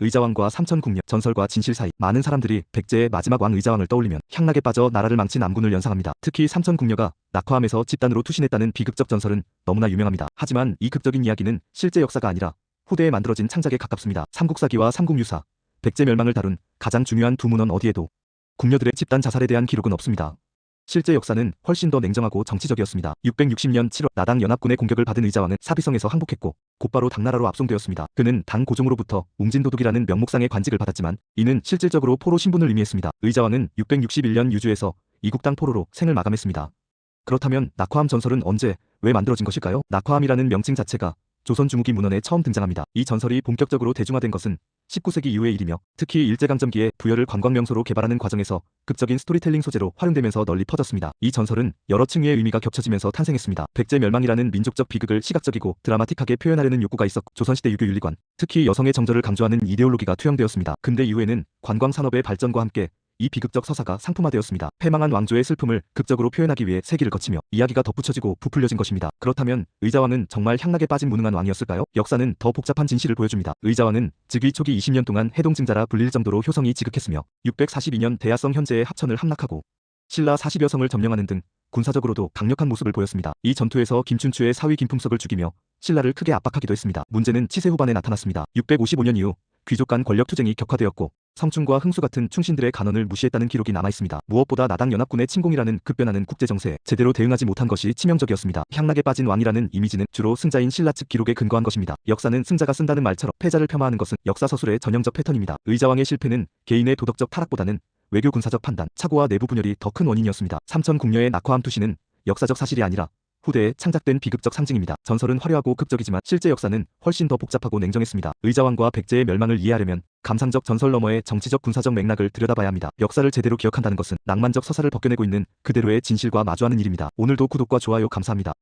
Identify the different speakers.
Speaker 1: 의자왕과 삼천국녀 전설과 진실 사이 많은 사람들이 백제의 마지막 왕 의자왕을 떠올리면 향락에 빠져 나라를 망친 남군을 연상합니다. 특히 삼천국녀가 낙화함에서 집단으로 투신했다는 비극적 전설은 너무나 유명합니다. 하지만 이 극적인 이야기는 실제 역사가 아니라 후대에 만들어진 창작에 가깝습니다. 삼국사기와 삼국유사, 백제 멸망을 다룬 가장 중요한 두 문헌 어디에도 궁녀들의 집단 자살에 대한 기록은 없습니다. 실제 역사는 훨씬 더 냉정하고 정치적이었습니다. 660년 7월 나당 연합군의 공격을 받은 의자왕은 사비성에서 항복했고 곧바로 당나라로 압송되었습니다. 그는 당 고종으로부터 웅진도둑이라는 명목상의 관직을 받았지만 이는 실질적으로 포로 신분을 의미했습니다. 의자왕은 661년 유주에서 이국당 포로로 생을 마감했습니다. 그렇다면 낙화암 전설은 언제 왜 만들어진 것일까요? 낙화암이라는 명칭 자체가 조선 중후기 문헌에 처음 등장합니다. 이 전설이 본격적으로 대중화된 것은 19세기 이후의 일이며 특히 일제강점기에 부여를 관광명소로 개발하는 과정에서 극적인 스토리텔링 소재로 활용되면서 널리 퍼졌습니다. 이 전설은 여러 층위의 의미가 겹쳐지면서 탄생했습니다. 백제 멸망이라는 민족적 비극을 시각적이고 드라마틱하게 표현하려는 욕구가 있었고 조선시대 유교 윤리관, 특히 여성의 정절을 강조하는 이데올로기가 투영되었습니다. 근대 이후에는 관광 산업의 발전과 함께 이 비극적 서사가 상품화되었습니다. 패망한 왕조의 슬픔을 극적으로 표현하기 위해 세기를 거치며 이야기가 덧붙여지고 부풀려진 것입니다. 그렇다면 의자왕은 정말 향락에 빠진 무능한 왕이었을까요? 역사는 더 복잡한 진실을 보여줍니다. 의자왕은 즉위 초기 20년 동안 해동증자라 불릴 정도로 효성이 지극했으며 642년 대야성 현재의 합천을 함락하고 신라 40여 성을 점령하는 등 군사적으로도 강력한 모습을 보였습니다. 이 전투에서 김춘추의 사위 김품석을 죽이며 신라를 크게 압박하기도 했습니다. 문제는 치세 후반에 나타났습니다. 655년 이후 귀족 간 권력 투쟁이 격화되었고 성충과 흥수 같은 충신들의 간언을 무시했다는 기록이 남아 있습니다. 무엇보다 나당 연합군의 침공이라는 급변하는 국제 정세에 제대로 대응하지 못한 것이 치명적이었습니다. 향락에 빠진 왕이라는 이미지는 주로 승자인 신라 측 기록에 근거한 것입니다. 역사는 승자가 쓴다는 말처럼 패자를 폄하하는 것은 역사 서술의 전형적 패턴입니다. 의자왕의 실패는 개인의 도덕적 타락보다는 외교 군사적 판단, 착오와 내부 분열이 더 큰 원인이었습니다. 삼천 궁녀의 낙화암 투시는 역사적 사실이 아니라 후대에 창작된 비극적 상징입니다. 전설은 화려하고 극적이지만 실제 역사는 훨씬 더 복잡하고 냉정했습니다. 의자왕과 백제의 멸망을 이해하려면 감상적 전설 너머의 정치적 군사적 맥락을 들여다봐야 합니다. 역사를 제대로 기억한다는 것은 낭만적 서사를 벗겨내고 있는 그대로의 진실과 마주하는 일입니다. 오늘도 구독과 좋아요 감사합니다.